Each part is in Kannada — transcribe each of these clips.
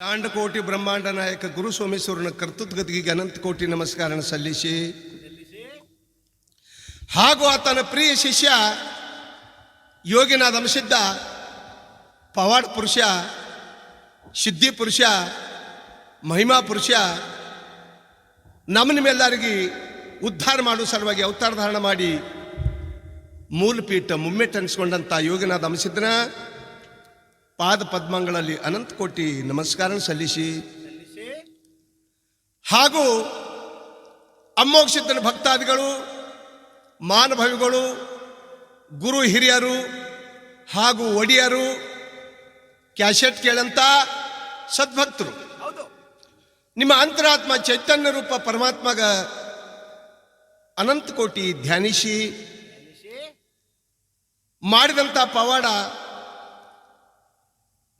ಕೋಟಿ ಬ್ರಹ್ಮಾಂಡ ನಾಯಕ ಗುರು ಸೋಮೇಶ್ವರನ ಕರ್ತೃತ್ವಗತಿಗೆ ಅನಂತ ಕೋಟಿ ನಮಸ್ಕಾರ ಸಲ್ಲಿಸಿ. ಹಾಗೂ ಆತನ ಪ್ರಿಯ ಶಿಷ್ಯ ಯೋಗಿನಾಥ ಅಂಶಿದ್ದ ಪವಾಡ್ ಪುರುಷ, ಸಿದ್ಧಿ ಪುರುಷ, ಮಹಿಮಾ ಪುರುಷ ನಮ್ಮ ನಿಮ್ಮೆಲ್ಲರಿಗೆ ಉದ್ಧಾರ ಮಾಡುವ ಸಲುವಾಗಿ ಅವತಾರ ಧಾರಣ ಮಾಡಿ ಮೂಲಪೀಠ ಮುಮ್ಮೆಟ್ಟು ಅನಿಸ್ಕೊಂಡಂಥ ಯೋಗಿನಾಥ ಪಾದ ಪದ್ಮಗಳಲ್ಲಿ ಅನಂತ ಕೋಟಿ ನಮಸ್ಕಾರ ಸಲ್ಲಿಸಿ. ಹಾಗೂ ಅಮ್ಮೋಕ್ಷಿತನ ಭಕ್ತಾದಿಗಳು ಮಾನಭವಿಗಳು ಗುರು ಹಿರಿಯರು ಹಾಗೂ ಒಡಿಯರು ಕ್ಯಾಶೆಟ್ ಕೇಳಂತ ಸದ್ಭಕ್ತರು. ಹೌದು. ನಿಮ್ಮ ಅಂತರಾತ್ಮ ಚೈತನ್ಯ ರೂಪ ಪರಮಾತ್ಮಗ ಅನಂತ ಕೋಟಿ ಧ್ಯಾನಿಸಿ. ಮಾಡಿದಂಥ ಪವಾಡ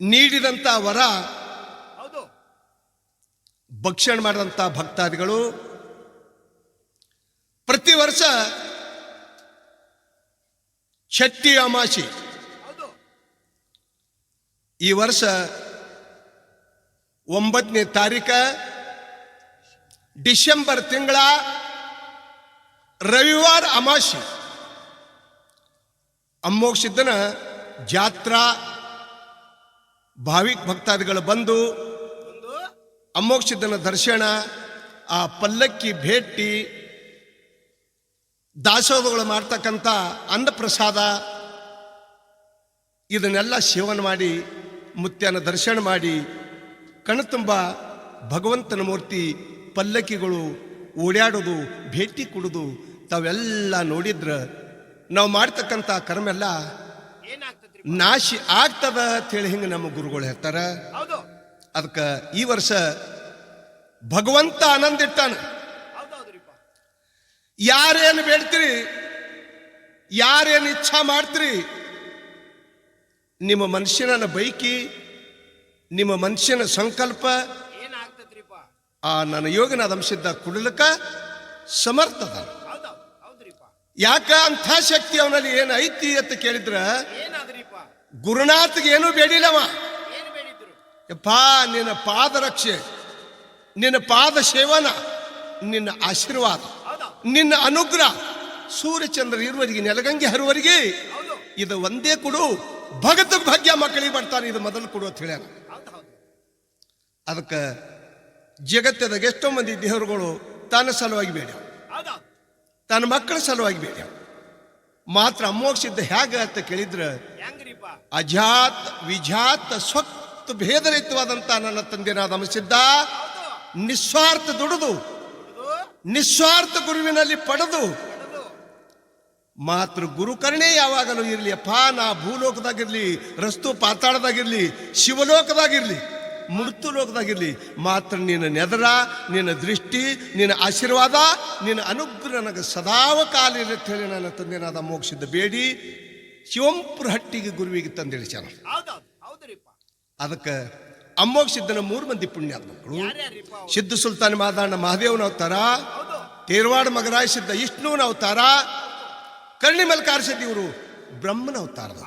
ನೀಡಿದಂಥ ವರ ಹೌದು. ಭಕ್ಷಣೆ ಮಾಡಿದಂಥ ಭಕ್ತಾದಿಗಳು ಪ್ರತಿ ವರ್ಷ ಶಕ್ತಿ ಅಮಾಸಿ. ಈ ವರ್ಷ ಒಂಬತ್ತನೇ ತಾರೀಕ ಡಿಸೆಂಬರ್ ತಿಂಗಳ ರವಿವಾರ ಅಮಾಸಿ. ಅಮ್ಮೋಕ್ಷಿದ್ದನ ಜಾತ್ರಾ ಭಾವಿಕ ಭಕ್ತಾದಿಗಳು ಬಂದು ಅಮೋಕ್ಷಿದ್ದನ ದರ್ಶನ, ಆ ಪಲ್ಲಕ್ಕಿ ಭೇಟಿ, ದಾಸೋಹಗಳು ಮಾಡ್ತಕ್ಕಂಥ ಅನ್ನಪ್ರಸಾದ, ಇದನ್ನೆಲ್ಲ ಸೇವನೆ ಮಾಡಿ, ಮುತ್ಯನ ದರ್ಶನ ಮಾಡಿ ಕಣತುಂಬ ಭಗವಂತನ ಮೂರ್ತಿ ಪಲ್ಲಕ್ಕಿಗಳು ಓಡಾಡೋದು ಭೇಟಿ ಕೊಡೋದು, ತಾವೆಲ್ಲ ನೋಡಿದ್ರ, ನಾವು ಮಾಡ್ತಕ್ಕಂಥ ಕರ್ಮೆಲ್ಲ ನಾಶಿ ಆಗ್ತದ ಅಂತೇಳಿ ಹಿಂಗೆ ನಮ್ಮ ಗುರುಗಳು ಹೇಳ್ತಾರ. ಅದಕ್ಕೆ ಈ ವರ್ಷ ಭಗವಂತ ಆನಂದ ಇಟ್ಟಾನ. ಯಾರೇನು ಬೇಡ್ತೀರಿ ಯಾರೇನು ಇಚ್ಛಾ ಮಾಡ್ತೀರಿ ನಿಮ್ಮ ಮನುಷ್ಯನ ಬೈಕಿ ನಿಮ್ಮ ಮನುಷ್ಯನ ಸಂಕಲ್ಪ ಆ ನನ್ನ ಯೋಗನ ಅಂಶದ ಕುಡಲಕ ಸಮರ್ಥದ. ಯಾಕ ಅಂಥ ಶಕ್ತಿ ಅವನಲ್ಲಿ ಏನೈತಿ ಐತಿ ಅಂತ ಕೇಳಿದ್ರ ಗುರುನಾಥ್ಗೆ ಏನೂ ಬೇಡಿಲ್ಲವ. ಯಪ್ಪಾ ನಿನ್ನ ಪಾದರಕ್ಷೆ ನಿನ್ನ ಪಾದ ಸೇವನ ನಿನ್ನ ಆಶೀರ್ವಾದ ನಿನ್ನ ಅನುಗ್ರಹ. ಸೂರ್ಯಚಂದ್ರ ಇರುವರಿಗೆ ನೆಲಗಂಗೆ ಹರುವರಿಗೆ ಇದು ಒಂದೇ ಕೊಡು. ಭಗತ ಭಾಗ್ಯ ಮಕ್ಕಳಿಗೆ ಬರ್ತಾರೆ ಇದು ಮೊದಲು ಕೊಡು ಅಂತ ಹೇಳ್ಯಾನ. ಹೌದು ಅದಕ್ಕೆ ಜಗತ್ತದಾಗ ಎಷ್ಟೋ ಮಂದಿ ದೇವರುಗಳು ತನ್ನ ಸಲುವಾಗಿ ಬೇಡ ತನ್ನ ಮಕ್ಕಳ ಸಲುವಾಗಿ ಬೇಡ ಮಾತ್ರ ಅಮೋಕ್ಷಿದ್ದ ಹೇಗೆ ಅಂತ ಕೇಳಿದ್ರ ಅಜಾತ್ ವಿಜಾತ್ ಸ್ವತ್ತು ಭೇದರಹಿತವಾದಂತ ನನ್ನ ತಂದೆನಾದ ಅಮಸಿದ್ಧ ನಿಸ್ವಾರ್ಥ ದುಡಿದು ನಿಸ್ವಾರ್ಥ ಗುರುವಿನಲ್ಲಿ ಪಡೆದು ಮಾತ್ರ ಗುರುಕರ್ಣೆ ಯಾವಾಗಲೂ ಇರಲಿ ಅಪ್ಪ ನಾ ಭೂಲೋಕದಾಗಿರ್ಲಿ ರಸ್ತು ಪಾತಾಳದಾಗಿರ್ಲಿ ಶಿವಲೋಕದಾಗಿರ್ಲಿ ಮೃತ್ಯು ಲೋಕದಾಗಿರಲಿ ಮಾತ್ರ ನಿನ್ನ ನೆದರ ನಿನ್ನ ದೃಷ್ಟಿ ನಿನ್ನ ಆಶೀರ್ವಾದ ನಿನ್ನ ಅನುಗ್ರಹ ನನಗೆ ಸದಾವ ಕಾಲ ಇರುತ್ತೆ ಹೇಳಿ ನನ್ನ ತಂದೆನಾದ ಮೋಕ್ಷದ ಬೇಡಿ. ಶಿವಂಪುರ ಹಟ್ಟಿಗೆ ಗುರುವಿಗೆ ತಂದಿಳಿ ಹೌದ್ರಿಪ್ಪ. ಅದಕ್ಕೆ ಅಮ್ಮೋಕ್ಷಿದ್ದನ ಮೂರು ಮಂದಿ ಪುಣ್ಯ ಮಕ್ಕಳು? ಸಿದ್ಧ ಸುಲ್ತಾನ್ ಮಾದಣ್ಣ ಮಹಾದೇವನ ಅವತಾರ. ತೇರ್ವಾಡ ಮಗರಾಯ ಸಿದ್ಧ ವಿಷ್ಣುವಿನ ಅವತಾರ. ಕರ್ಣಿ ಮಲ್ಕಾರ್ಸಿದ್ದ ಇವರು ಬ್ರಹ್ಮನ ಅವತಾರದ.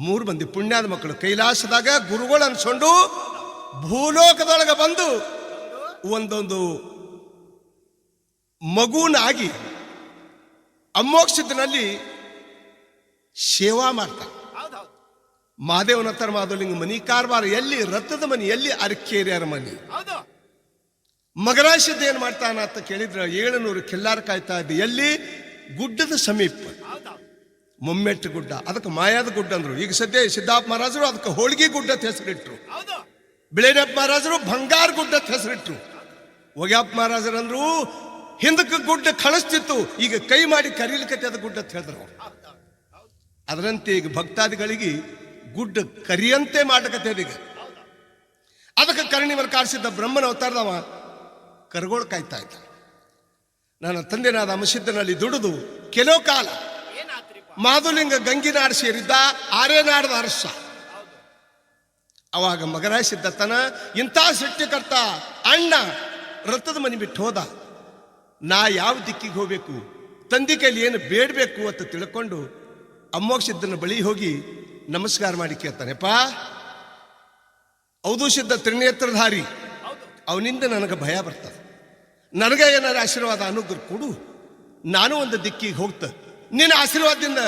ಮೂರು ಮಂದಿ ಪುಣ್ಯಾದ ಮಕ್ಕಳು ಕೈಲಾಸದಾಗ ಗುರುಗಳು ಅನ್ಸ್ಕೊಂಡು ಭೂಲೋಕದೊಳಗೆ ಬಂದು ಒಂದೊಂದು ಮಗುನಾಗಿ ಅಮ್ಮೋಕ್ಷದಲ್ಲಿ ಸೇವಾ ಮಾಡ್ತಾರೆ ಹೌದು ಹೌದು ಮಾದೇವನ ಹತ್ರ ಮಾಧವಲಿಂಗ ಮನಿ ಕಾರವಾರ ಎಲ್ಲಿ ರಥದ ಮನಿ ಎಲ್ಲಿ ಅರಕೇರಿಯರ ಮನಿ. ಮಗರಾಶಿದ್ದ ಏನ್ ಮಾಡ್ತಾನ ಅಂತ ಕೇಳಿದ್ರೆ ಏಳುನೂರು ಕೆಲ್ಲಾರ ಕಾಯ್ತಾ ಇದ್ದ. ಎಲ್ಲಿ? ಗುಡ್ಡದ ಸಮೀಪ. ಮೊಮ್ಮೆಟ್ಟು ಗುಡ್ಡ ಅದಕ್ಕೆ ಮಾಯಾದ ಗುಡ್ಡ ಅಂದರು. ಈಗ ಸದ್ಯ ಸಿದ್ದಾಪ್ ಮಹಾರಾಜರು ಅದಕ್ಕೆ ಹೋಳಿಗೆ ಗುಡ್ಡ ಅಂತ ಹೆಸರಿಟ್ರು. ಬಿಳೇನಪ್ಪ ಮಹಾರಾಜರು ಬಂಗಾರ ಗುಡ್ಡ ಅಂತ ಹೆಸರಿಟ್ರು. ಮಹಾರಾಜರು ಮಹಾರಾಜರಂದ್ರು ಹಿಂದಕ್ಕೆ ಗುಡ್ಡ ಕಳಿಸ್ತಿತ್ತು ಈಗ ಕೈ ಮಾಡಿ ಕರೀಲಿಕ್ಕೆ ಅದು ಗುಡ್ಡ ಅಂತ ಹೇಳಿದ್ರು ಅದರಂತೆ ಈಗ ಭಕ್ತಾದಿಗಳಿಗೆ ಗುಡ್ಡ ಕರಿಯಂತೆ ಮಾಡಕತ್ತೆ ಈಗ. ಅದಕ್ಕೆ ಕರ್ಣಿ ಮೇಲೆ ಕಾಡಿಸಿದ್ದ ಬ್ರಹ್ಮನ ಅವತಾರದವ ಕರ್ಗೋಳ್ ಕಾಯ್ತಾ ಇದ್ದ. ನನ್ನ ತಂದೆನಾದ ಅಮಸಿದ್ದನಲ್ಲಿ ದುಡಿದು ಕೆಲವು ಕಾಲ ಮಾಧುಲಿಂಗ ಗಂಗಿನಾಡು ಸೇರಿದ್ದ ಆರೇನಾಡದ ಅರಸ ಅವಾಗ ಮಗರಾಯ ಸಿದ್ಧತನ, ಇಂಥ ಸೃಷ್ಟಿಕರ್ತ ಅಣ್ಣ ರಥದ ಮನೆ ಬಿಟ್ಟು ಹೋದ. ನಾ ಯಾವ ದಿಕ್ಕಿಗೆ ಹೋಗಬೇಕು? ತಂದೆ ಕೈಲಿ ಏನು ಬೇಡಬೇಕು ಅಂತ ತಿಳ್ಕೊಂಡು ಅಮ್ಮೋಕ್ಷಿದ್ದನ ಬಳಿ ಹೋಗಿ ನಮಸ್ಕಾರ ಮಾಡಿ ಕೇಳ್ತಾನೆಪ್ಪ. ಹೌದು ಸಿದ್ಧ ತ್ರಿನೇತ್ರಧಾರಿ ಅವನಿಂದ ನನಗೆ ಭಯ ಬರ್ತದೆ. ನನಗೆ ಏನಾರ ಆಶೀರ್ವಾದ ಅನುಗ್ರಹ ಕೊಡು. ನಾನು ಒಂದು ದಿಕ್ಕಿಗೆ ಹೋಗ್ತ ನಿನ್ನ ಆಶೀರ್ವಾದದಿಂದ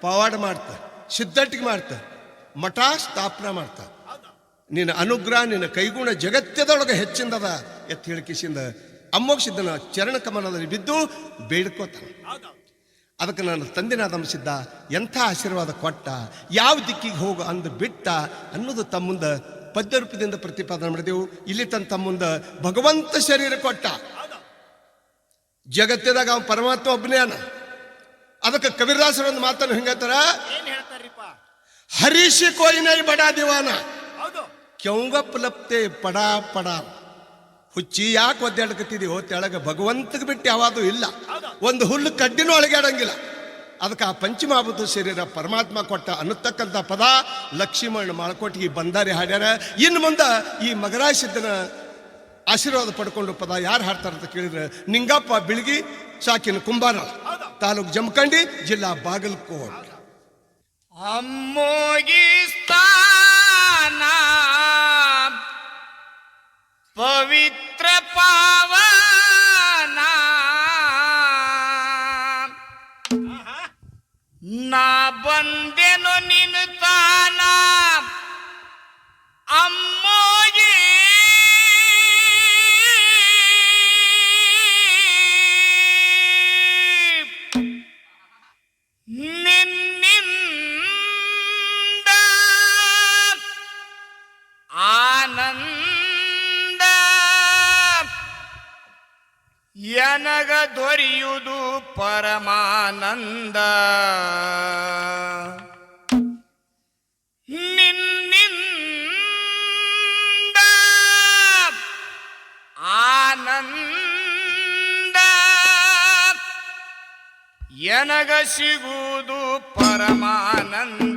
ಪವಾಡ ಮಾಡ್ತ, ಸಿದ್ಧಟ್ಟಿಗೆ ಮಾಡ್ತ, ಮಠ ಸ್ಥಾಪನೆ ಮಾಡ್ತ. ನಿನ್ನ ಅನುಗ್ರಹ, ನಿನ್ನ ಕೈಗುಣ ಜಗತ್ತದೊಳಗೆ ಹೆಚ್ಚಿಂದದ ಎತ್ತಿ ಹೇಳಿಕಿಸಿಂದ ಅಮ್ಮೋಗ ಸಿದ್ಧನ ಚರಣ ಕಮಲದಲ್ಲಿ ಬಿದ್ದು ಬೇಡ್ಕೋತಾನೆ. ಅದಕ್ಕೆ ನನ್ನ ತಂದೆನಾದ ಸಿದ್ಧ, ಎಂಥ ಆಶೀರ್ವಾದ ಕೊಟ್ಟ, ಯಾವ ದಿಕ್ಕಿಗೆ ಹೋಗು ಅಂದು ಬಿಟ್ಟ ಅನ್ನೋದು ತಮ್ಮುಂದ ಪದ್ಯ ರೂಪದಿಂದ ಪ್ರತಿಪಾದನೆ ಮಾಡಿದೆವು. ಇಲ್ಲಿ ತನ್ನ ತಮ್ಮುಂದ ಭಗವಂತ ಶರೀರ ಕೊಟ್ಟ. ಜಗತ್ತದಾಗ ಜಗತ್ತಿದಾಗ ಅವನು ಪರಮಾತ್ಮ ಒಬ್ಬನೇ ಅನ. ಅದಕ್ಕೆ ಕವಿರಾಸರ ಒಂದು ಮಾತನ್ನು ಹಿಂಗತ್ತಾರ ಹರೀಶಿ ಕೋಯಿನೈ ಬಡಾ ದಿವಾನ. ಕೆಂಗಪ್ ಲಪ್ತೆ ಪಡಾ ಪಡ. ಹುಚ್ಚಿ ಯಾಕೆ ಒದ್ದಾಡ್ಕತ್ತಿದೀವೋ ತೆಳಗ ಭಗವಂತಗೆ ಬಿಟ್ಟು ಯಾವಾಗೂ ಇಲ್ಲ. ಒಂದು ಹುಲ್ಲು ಕಡ್ಡಿನೂ ಅಳಗಾಡಂಗಿಲ್ಲ ಅದಕ್ಕೆ ಆ ಪಂಚಮಾಭೂತ ಶರೀರ ಪರಮಾತ್ಮ ಕೊಟ್ಟ ಅನ್ನತಕ್ಕಂಥ ಪದ ಲಕ್ಷ್ಮಣ ಮಾಳ್ಕೋಟಿಗೆ ಬಂದಾರಿ ಹಾಡ್ಯಾರ. ಇನ್ನು ಮುಂದೆ ಈ ಮಗರಾಶಿದ್ದನ ಆಶೀರ್ವಾದ ಪಡ್ಕೊಂಡು ಪದ ಯಾರು ಹಾಡ್ತಾರಂತ ಕೇಳಿದ್ರೆ ನಿಂಗಪ್ಪ ಬಿಳಿಗಿ ಸಾಕಿನ ಕುಂಬಾರ. ತಾಲೂಕು ಜಮಖಂಡಿ ಜಿಲ್ಲಾ ಬಾಗಲಕೋಟ್. ಅಮ್ಮೋಗಿ ಸ್ಥಾನ ಪವಿತ್ರ ಪಾವನ. ನಾ ಬಂದೆನು ನಿನ್ನ ಪರಮಾನಂದ. ನಿನ್ನಿಂದ ಆನಂದ ಎನಗ ಸಿಗುವುದು ಪರಮಾನಂದ.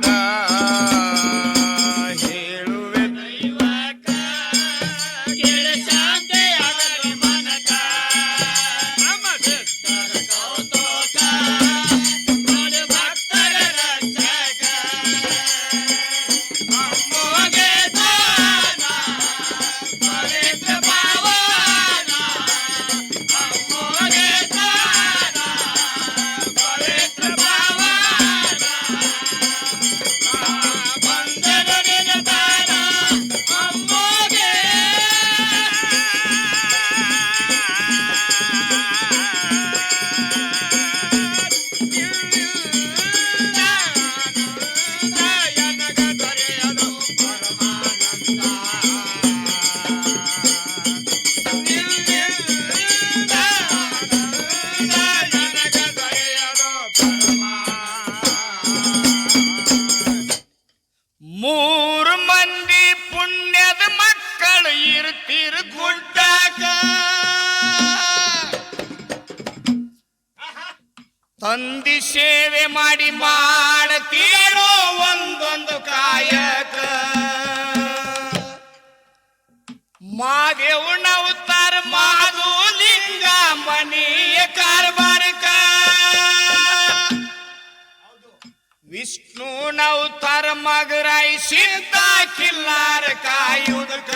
ಸಿದ್ಧ ಕಿಲ್ಲಾರ ಕಾಯುವುದಕ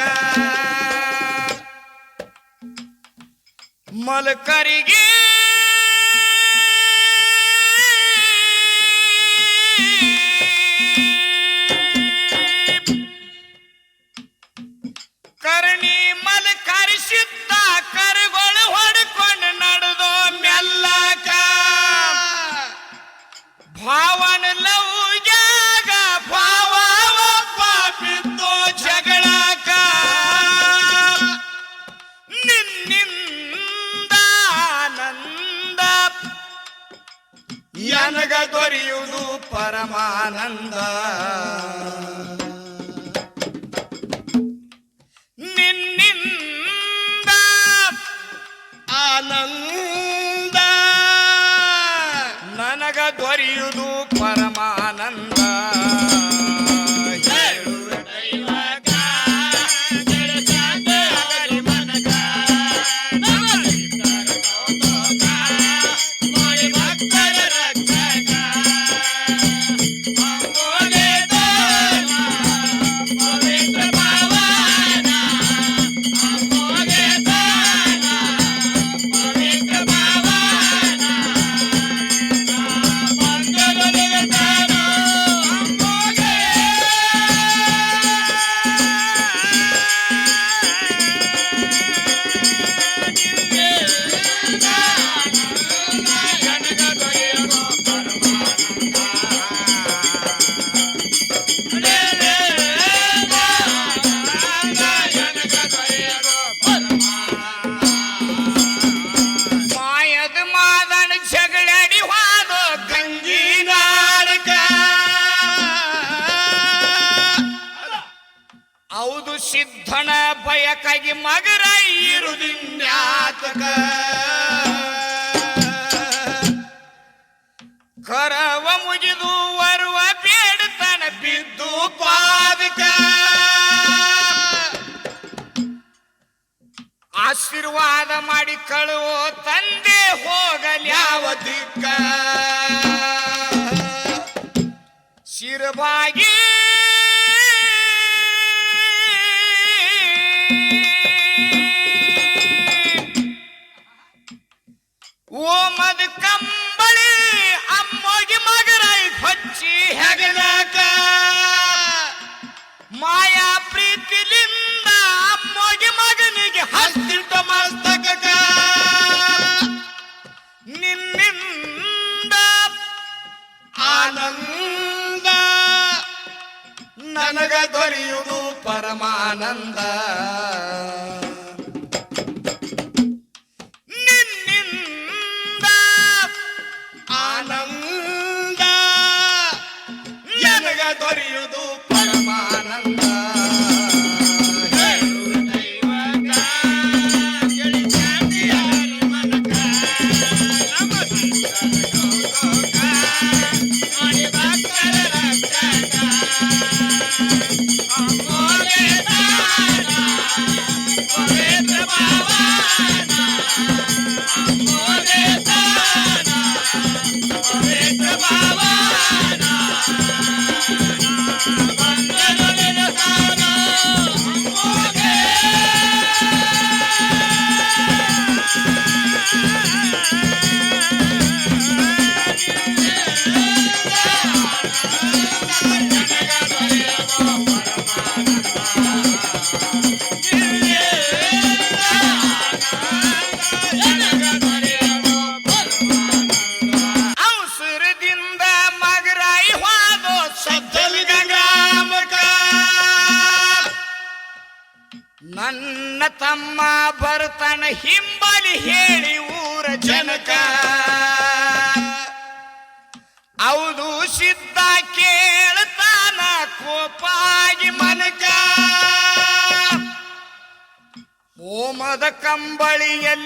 ಮಲಕರಿಗೆ ದೊರೆಯುವುದು राधिका शिरबाई ಪರಮಾನಂದ. ನಿನ್ನಿಂದ ಆನಂದ ಎನಗ ದೊರೆಯುವುದು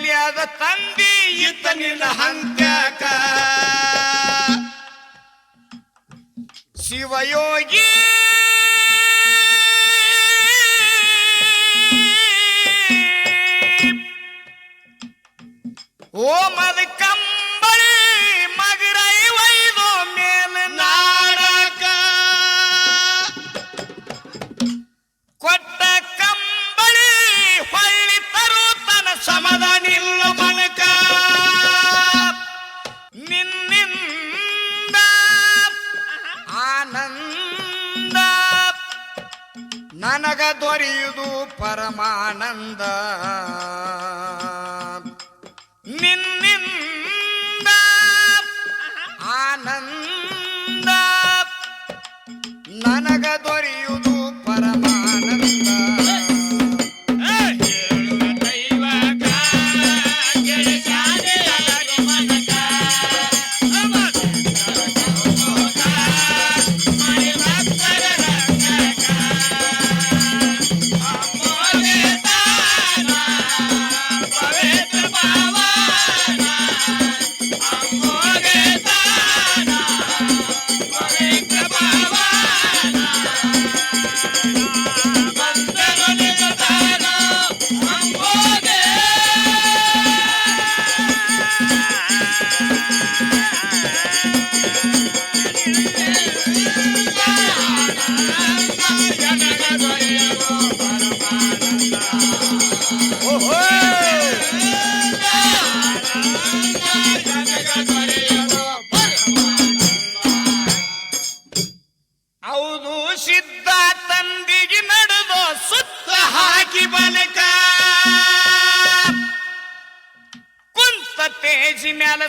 ليا ذا تندي يتني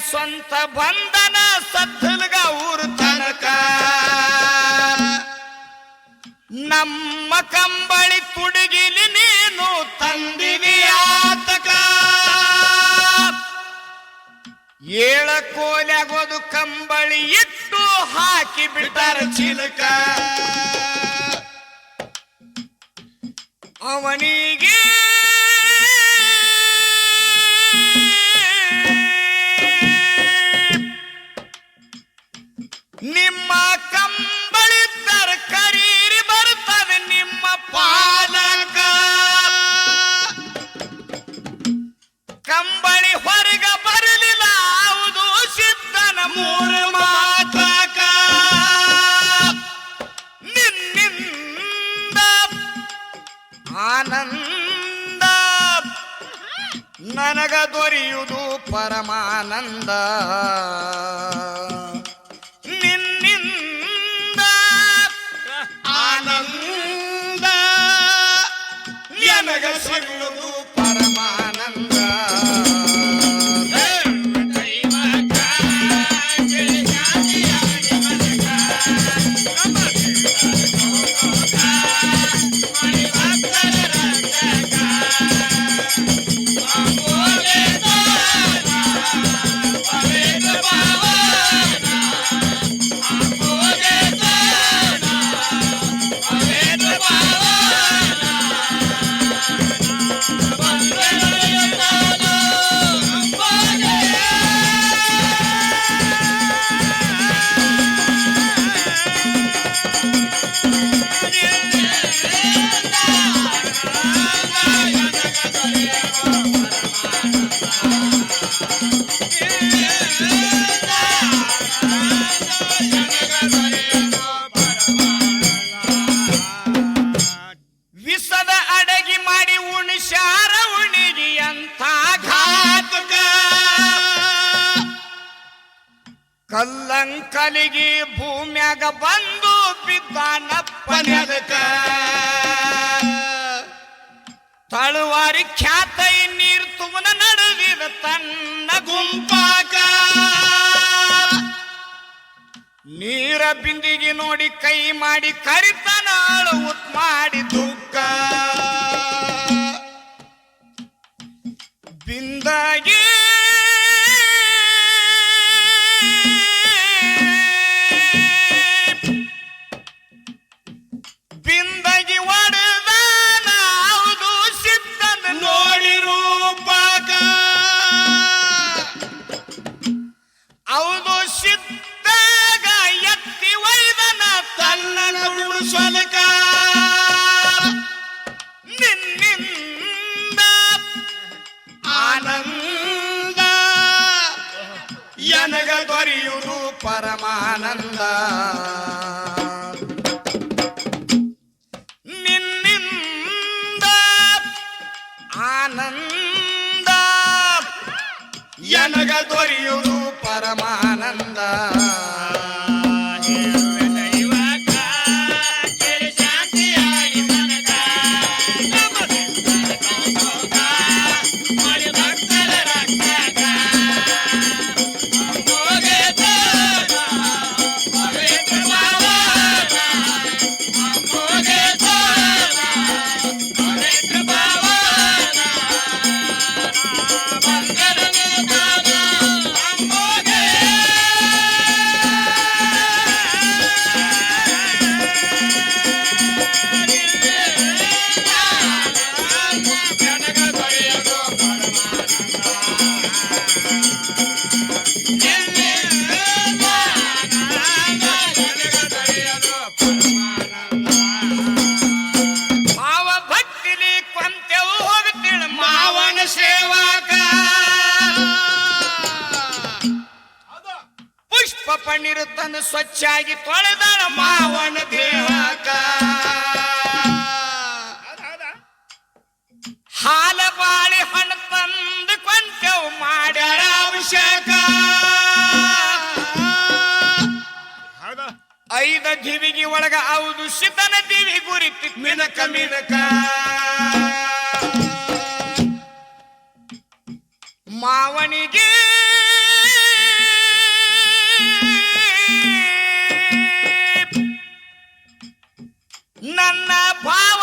ಸ್ವಂತ ಬಂಧನ ಸದ್ದಲ್ಗ ಊರು ತನಕ. ನಮ್ಮ ಕಂಬಳಿ ಕುಡುಗಿಲಿ ನೀನು ತಂದಿನಿ ಆತಕ. ಏಳ ಕೋಲಾಗೋದು ಕಂಬಳಿ ಇಟ್ಟು ಹಾಕಿ ಬಿಟ್ಟಾರ ಚಿಲಕ. ಅವನಿಗೆ ಬಿಂದಿಗೆ ನೋಡಿ ಕೈ ಮಾಡಿ ಕರಿತನಾಳು ಉತ್ ಮಾಡಿದ್ದು ನೀರು ಸ್ವಚ್ಛಾಗಿ ತೊಳೆದಾನ ಮಾವನ ದೇಹಕ ಹಾಲ ಬಾಳಿ ಹಣ ತಂದು ಕೊಂಟೆವು ಮಾಡ್ಯಾರ ಅವಶ್ಯಕ ಐದ ದಿವಿಗೆ ಒಳಗ ಹೌದು ಶಿತನ ದಿವಿ ಗುರಿ ಮಿನಕ ಮಿನಕ. ಮಾವನಿಗೆ ನನ್ನ ಭಾವ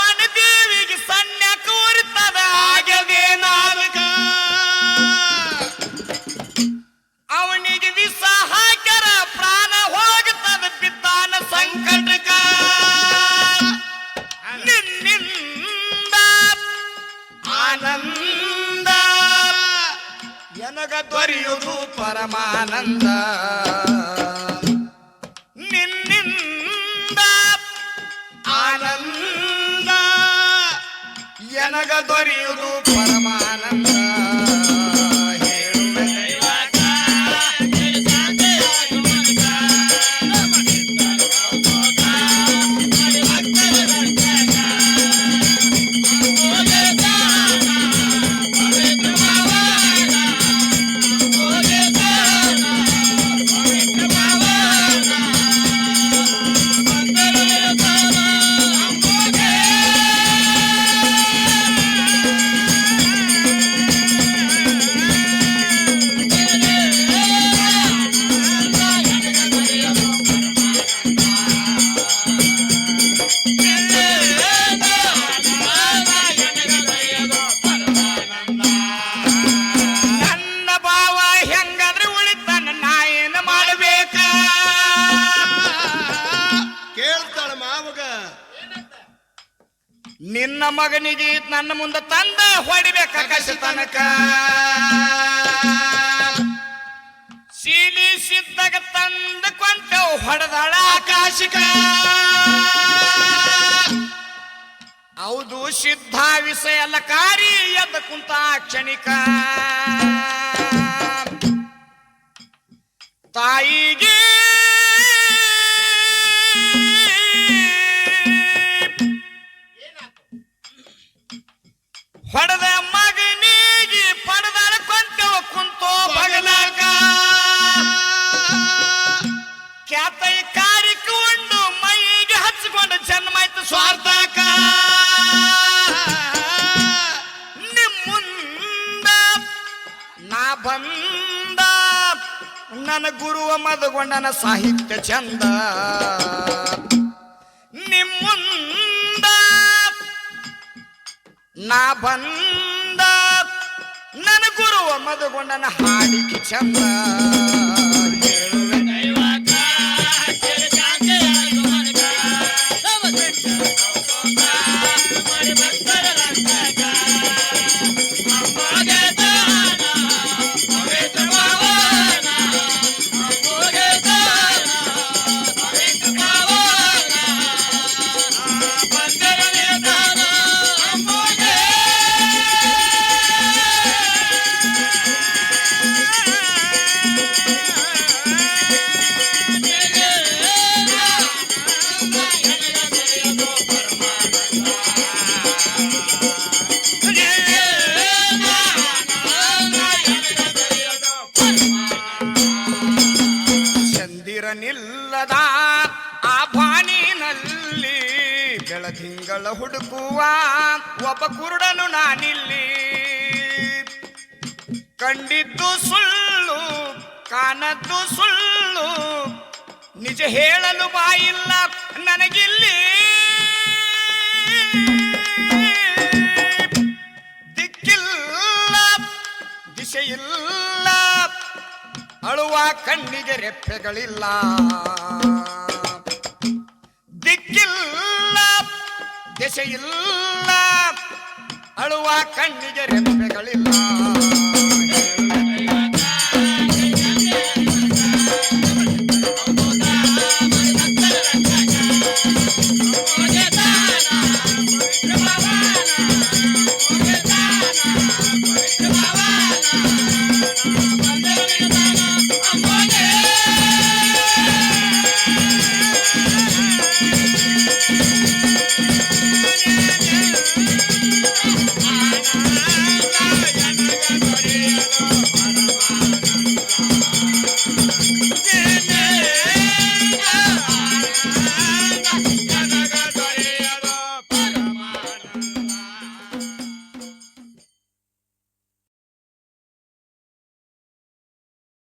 ಹೌದು, ಸಿದ್ಧ ವಿಷಯ ಲಕಾರಿ ಕಾರಿ ಎದ್ದ ಕುಂತ ಕ್ಷಣಿಕ. ತಾಯಿಗೆ ಹೊಡೆದ ಮಗನಿಗೆ ಪಡೆದಾಳ ಕೊಂಟವ ಕುಂತೋ ಬಗಲಾಗ. ಖ್ಯಾತೈ ಕಾರಿಕೊಂಡು ಮೈಗೆ ಹಚ್ಚಿಕೊಂಡು ಜನ್ಮಾಯ್ತು ಸ್ವಾರ್ಥಕ. ಬಂದ ನನ್ನ ಗುರುವ ಮದಗೊಂಡನ ಸಾಹಿತ್ಯ ಚಂದ. ನಿಮ್ಮುಂದ ನಾ ಬಂದ ನನ್ನ ಗುರುವ ಮದಗೊಂಡನ ಹಾಡಿಕೆ ಚಂದ. ಬೆಳದಿಂಗಳ ಹುಡುಕುವ ಒಬ್ಬ ಕುರುಡನು ನಾನಿಲ್ಲಿ. ಕಂಡಿದ್ದು ಸುಳ್ಳು ಕಾಣದ್ದು ಸುಳ್ಳು, ನಿಜ ಹೇಳಲು ಬಾಯಿಲ್ಲ ನನಗಿಲ್ಲಿ. ದಿಕ್ಕಿಲ್ಲ, ದಿಶೆಯಿಲ್ಲ, ಅಳುವ ಕಣ್ಣಿಗೆ ರೆಪ್ಪೆಗಳಿಲ್ಲ. ಇಲ್ಲ ಅಳುವ ಕಣ್ಣಿಗೆ ರೆಪ್ಪೆಗಳಿಲ್ಲ